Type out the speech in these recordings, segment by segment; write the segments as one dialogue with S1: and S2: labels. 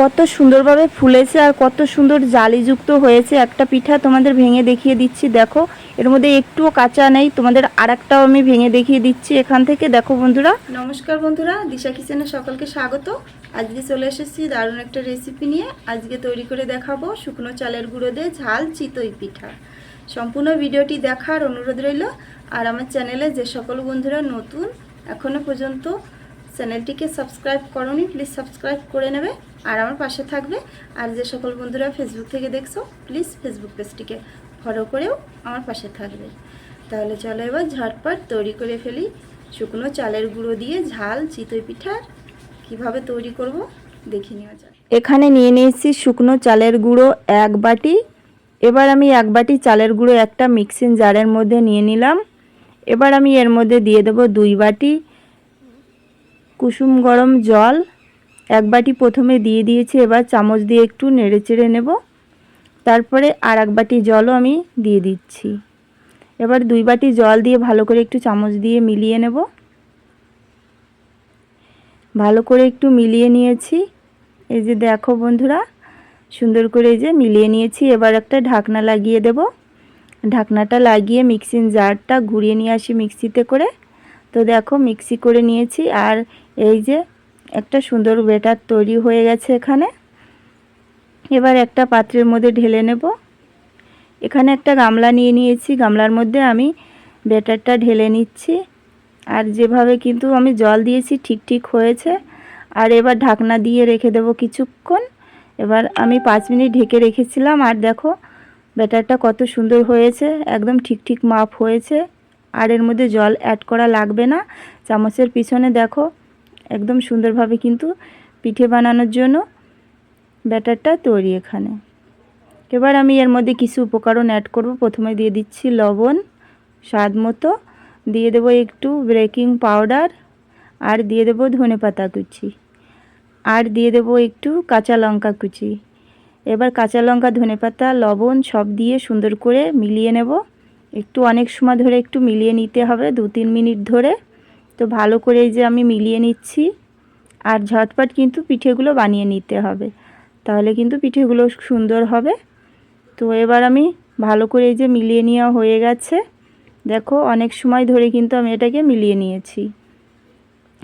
S1: কত সুন্দরভাবে ফুলেছে আর কত সুন্দর জালিযুক্ত হয়েছে। একটা পিঠা তোমাদের ভেঙে দেখিয়ে দিচ্ছি, দেখো। এর মধ্যে একটুও কাঁচা নেই, তোমাদের আর একটাও আমি ভেঙে দেখিয়ে দিচ্ছি এখান থেকে। দেখো বন্ধুরা। নমস্কার বন্ধুরা, দিশা কিচেনে সকলকে স্বাগত। আজকে চলে এসেছি দারুণ একটা রেসিপি নিয়ে। আজকে তৈরি করে দেখাবো শুকনো চালের গুঁড়ো দিয়ে ঝাল চিতই পিঠা। সম্পূর্ণ ভিডিওটি দেখার অনুরোধ রইল। আর আমার চ্যানেলে যে সকল বন্ধুরা নতুন, এখনও পর্যন্ত চ্যানেলটিকে সাবস্ক্রাইব করনি প্লিজ সাবস্ক্রাইব করে নেবে। আর আমার পাশে থাকবে। আর যে সকল বন্ধুরা ফেসবুক থেকে দেখছ প্লিজ ফেসবুক পেজটিকে ফলো করেও আমার পাশে থাকবে। তাহলে চলো এবার ঝটপট তৈরি করে ফেলি। শুকনো চালের গুঁড়ো দিয়ে ঝাল, চিতই পিঠার কীভাবে তৈরি করব দেখে নেওয়া যাক। এখানে নিয়ে নিয়েছি শুকনো চালের গুঁড়ো এক বাটি। এবার আমি এক বাটি চালের গুঁড়ো একটা মিক্সিং জারের মধ্যে নিয়ে নিলাম। এবার আমি এর মধ্যে দিয়ে দেবো দুই বাটি কুসুম গরম জল এক বাটি প্রথমে দিয়ে দিয়েছি, এবার চামচ দিয়ে একটু নেড়ে চেড়ে নেব। তারপরে আর এক বাটি জলও আমি দিয়ে দিচ্ছি। এবার দুই বাটি জল দিয়ে ভালো করে একটু চামচ দিয়ে মিলিয়ে নেব। ভালো করে একটু মিলিয়ে নিয়েছি। এই যে দেখো বন্ধুরা, সুন্দর করে এই যে মিলিয়ে নিয়েছি। এবার একটা ঢাকনা লাগিয়ে দেব। ঢাকনাটা লাগিয়ে মিক্সিং জারটা ঘুরিয়ে নিয়ে আসি মিক্সিতে করে। তো দেখো, মিক্সি করে নিয়েছি। আর এই যে একটা সুন্দর বেটার তৈরি হয়ে গেছে এখানে। এবার একটা পাত্রের মধ্যে ঢেলে নেব। এখানে একটা গামলা নিয়ে নিয়েছি। গামলার মধ্যে আমি বেটারটা ঢেলে নিচ্ছি। আর যেভাবে কিন্তু আমি জল দিয়েছি ঠিক ঠিক হয়েছে। আর এবার ঢাকনা দিয়ে রেখে দেব কিছুক্ষণ। এবার আমি পাঁচ মিনিট ঢেকে রেখেছিলাম। আর দেখো ব্যাটারটা কত সুন্দর হয়েছে। একদম ঠিক ঠিক মাপ হয়েছে। আর এর মধ্যে জল অ্যাড করা লাগবে না। চামচের পিছনে দেখো একদম সুন্দরভাবে কিন্তু পিঠে বানানোর জন্য ব্যাটারটা তৈরি এখানে। এবার আমি এর মধ্যে কিছু উপকরণ অ্যাড করব। প্রথমে দিয়ে দিচ্ছি লবণ, স্বাদ মতো। দিয়ে দেবো একটু বেকিং পাউডার আর দিয়ে দেবো ধনে পাতা কুচি। আর দিয়ে দেবো একটু কাঁচা লঙ্কা কুচি। এবার কাঁচা লঙ্কা, ধনে পাতা, লবণ সব দিয়ে সুন্দর করে মিলিয়ে নেব। একটু অনেক সময় ধরে একটু মিলিয়ে নিতে হবে দু তিন মিনিট ধরে। তো ভালো করে যে আমি মিলিয়ে নিচ্ছি। আর ঝটপট কিন্তু পিঠেগুলো বানিয়ে নিতে হবে। তাহলে কিন্তু পিঠেগুলো সুন্দর হবে। তো এবার আমি ভালো করে যে মিলিয়ে নেওয়া হয়ে গেছে। দেখো, অনেক সময় ধরে কিন্তু আমি এটাকে মিলিয়ে নিয়েছি।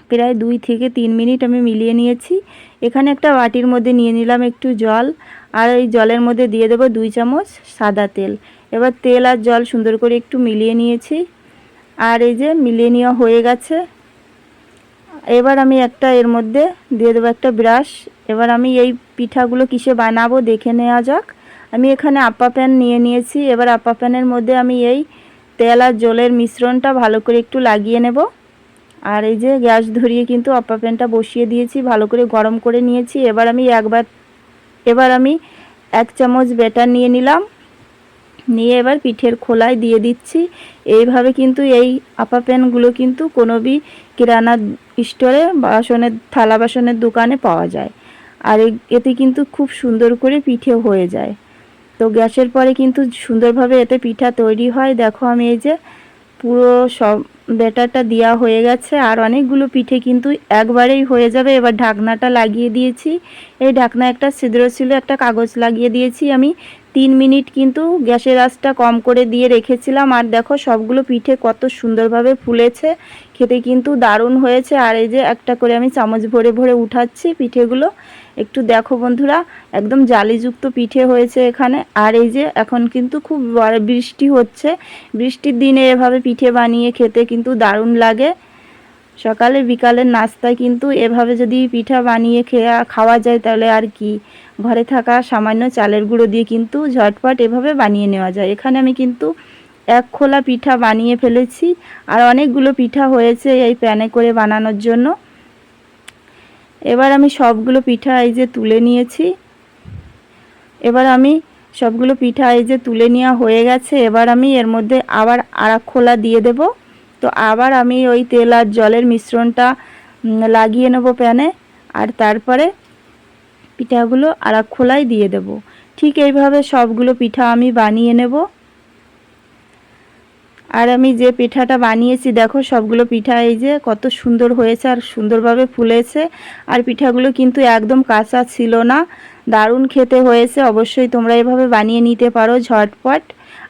S1: প্রায় দুই থেকে তিন মিনিট আমি মিলিয়ে নিয়েছি। এখানে একটা বাটির মধ্যে নিয়ে নিলাম একটু জল। আর এই জলের মধ্যে দিয়ে দেবো দুই চামচ সাদা তেল। এবার তেল আর জল সুন্দর করে একটু মিলিয়ে নিয়েছি। আর এই যে মিলিয়ে নেওয়া হয়ে গেছে। এবার আমি একটা এর মধ্যে দিয়ে দেবো একটা ব্রাশ। এবার আমি এই পিঠাগুলো কিসে বানাবো দেখে নেওয়া যাক। আমি এখানে আপা প্যান নিয়ে নিয়েছি। এবার আপা প্যানের মধ্যে আমি এই তেল আর জলের মিশ্রণটা ভালো করে একটু লাগিয়ে নেব। আর এই যে গ্যাস ধরিয়ে কিন্তু আপা প্যানটা বসিয়ে দিয়েছি, ভালো করে গরম করে নিয়েছি। এবার আমি একবার, এবার আমি এক চামচ ব্যাটার নিয়ে নিলাম। নিয়ে এবার পিঠের খোলায় দিয়ে দিচ্ছি। এইভাবে কিন্তু এই আপা প্যানগুলো কিন্তু কোনো বি কিরানা স্টোরে বাসনের, থালা বাসনের দোকানে পাওয়া যায়। আর এতে কিন্তু খুব সুন্দর করে পিঠে হয়ে যায়। তো গ্যাসের পরে কিন্তু সুন্দরভাবে এতে পিঠা তৈরি হয়। দেখো আমি এই যে পুরো সব ব্যাটারটা দেওয়া হয়ে গেছে। আর অনেকগুলো পিঠে কিন্তু একবারেই হয়ে যাবে। এবার ঢাকনাটা লাগিয়ে দিয়েছি। এই ঢাকনা একটা ছিদ্র ছিল, একটা কাগজ লাগিয়ে দিয়েছি আমি। তিন মিনিট কিন্তু গ্যাসের আঁচটা কম করে দিয়ে রেখেছিলাম। আর দেখো সবগুলো পিঠে কত সুন্দরভাবে ফুলেছে। খেতে কিন্তু দারুণ হয়েছে। আর এই যে একটা করে আমি চামচ ভরে ভরে উঠাচ্ছি পিঠেগুলো। একটু দেখো বন্ধুরা, একদম জালিযুক্ত পিঠে হয়েছে এখানে। আর এই যে এখন কিন্তু খুব বৃষ্টি হচ্ছে। বৃষ্টির দিনে এভাবে পিঠে বানিয়ে খেতে কিন্তু দারুণ লাগে। সকালে বিকালের নাস্তায় কিন্তু এভাবে যদি পিঠা বানিয়ে খেয়ে খাওয়া যায় তাহলে আর কি? ঘরে থাকা সামান্য চালের গুঁড়ো দিয়ে কিন্তু ঝটপট এভাবে বানিয়ে নেওয়া যায়। এখানে আমি কিন্তু এক খোলা পিঠা বানিয়ে ফেলেছি আর অনেকগুলো পিঠা হয়েছে এই প্যানে করে বানানোর জন্য। এবার আমি সবগুলো পিঠা এই যে তুলে নিয়েছি। এবার আমি সবগুলো পিঠা এই যে তুলে নেওয়া হয়ে গেছে। এবার আমি এর মধ্যে আবার আরাক খোলা দিয়ে দেব। তো আবার আমি ওই তেল আর জলের মিশ্রণটা লাগিয়ে নেব প্যানে আর তারপরে পিঠাগুলো আরাক খোলায় দিয়ে দেব। ঠিক এইভাবে সবগুলো পিঠা আমি বানিয়ে নেব। আর আমি যে পিঠাটা বানিয়েছি, দেখো সবগুলো পিঠা এই যে কত সুন্দর হয়েছে আর সুন্দরভাবে ফুলেছে। আর পিঠাগুলো কিন্তু একদম কাঁচা ছিল না, দারুণ খেতে হয়েছে। অবশ্যই তোমরা এভাবে বানিয়ে নিতে পারো ঝটপট।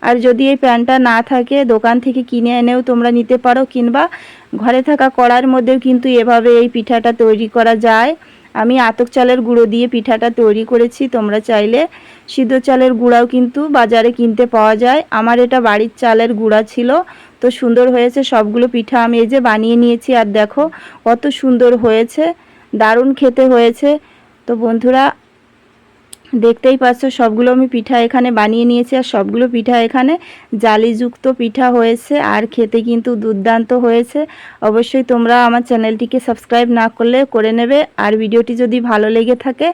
S1: আর যদি এই প্যানটা না থাকে, দোকান থেকে কিনে এনেও তোমরা নিতে পারো, কিংবা ঘরে থাকা কড়ার মধ্যেও কিন্তু এভাবে এই পিঠাটা তৈরি করা যায়। আমি আতক চালের গুঁড়ো দিয়ে পিঠাটা তৈরি করেছি, তোমরা চাইলে সিদ্ধ চালের গুঁড়াও কিন্তু বাজারে কিনতে পাওয়া যায়। আমার এটা বাড়ির চালের গুঁড়া ছিল, তো সুন্দর হয়েছে, সবগুলো পিঠা আমি এই যে বানিয়ে নিয়েছি, আর দেখো কত সুন্দর হয়েছে, দারুণ খেতে হয়েছে। তো বন্ধুরা দেখতেই পাচ্ছ, সবগুলো আমি পিঠা এখানে বানিয়ে নিয়েছি আর সবগুলো পিঠা এখানে জালিযুক্ত পিঠা হয়েছে আর খেতে কিন্তু দুর্দান্ত হয়েছে। অবশ্যই তোমরা আমার চ্যানেলটিকে সাবস্ক্রাইব না করলে করে নেবে আর ভিডিওটি যদি ভালো লেগে থাকে,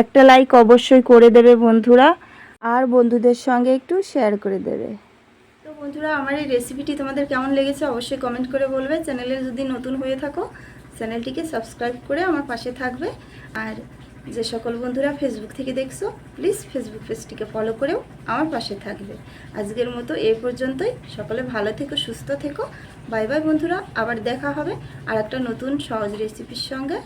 S1: একটা লাইক অবশ্যই করে দেবে বন্ধুরা। আর বন্ধুদের সঙ্গে একটু শেয়ার করে দেবে। তো বন্ধুরা, আমার এই রেসিপিটি তোমাদের কেমন লেগেছে অবশ্যই কমেন্ট করে বলবে। চ্যানেলে যদি নতুন হয়ে থাকো, চ্যানেলটিকে সাবস্ক্রাইব করে আমার পাশে থাকবে। আর যে সকল বন্ধুরা ফেসবুক থেকে দেখছ প্লিজ ফেসবুক পেজটিকে ফলো করেও আমার পাশে থাকবে। আজকের মতো এ পর্যন্তই। সকলে ভালো থেকো, সুস্থ থেকো। বাই বাই বন্ধুরা, আবার দেখা হবে আর একটা নতুন সহজ রেসিপির সঙ্গে।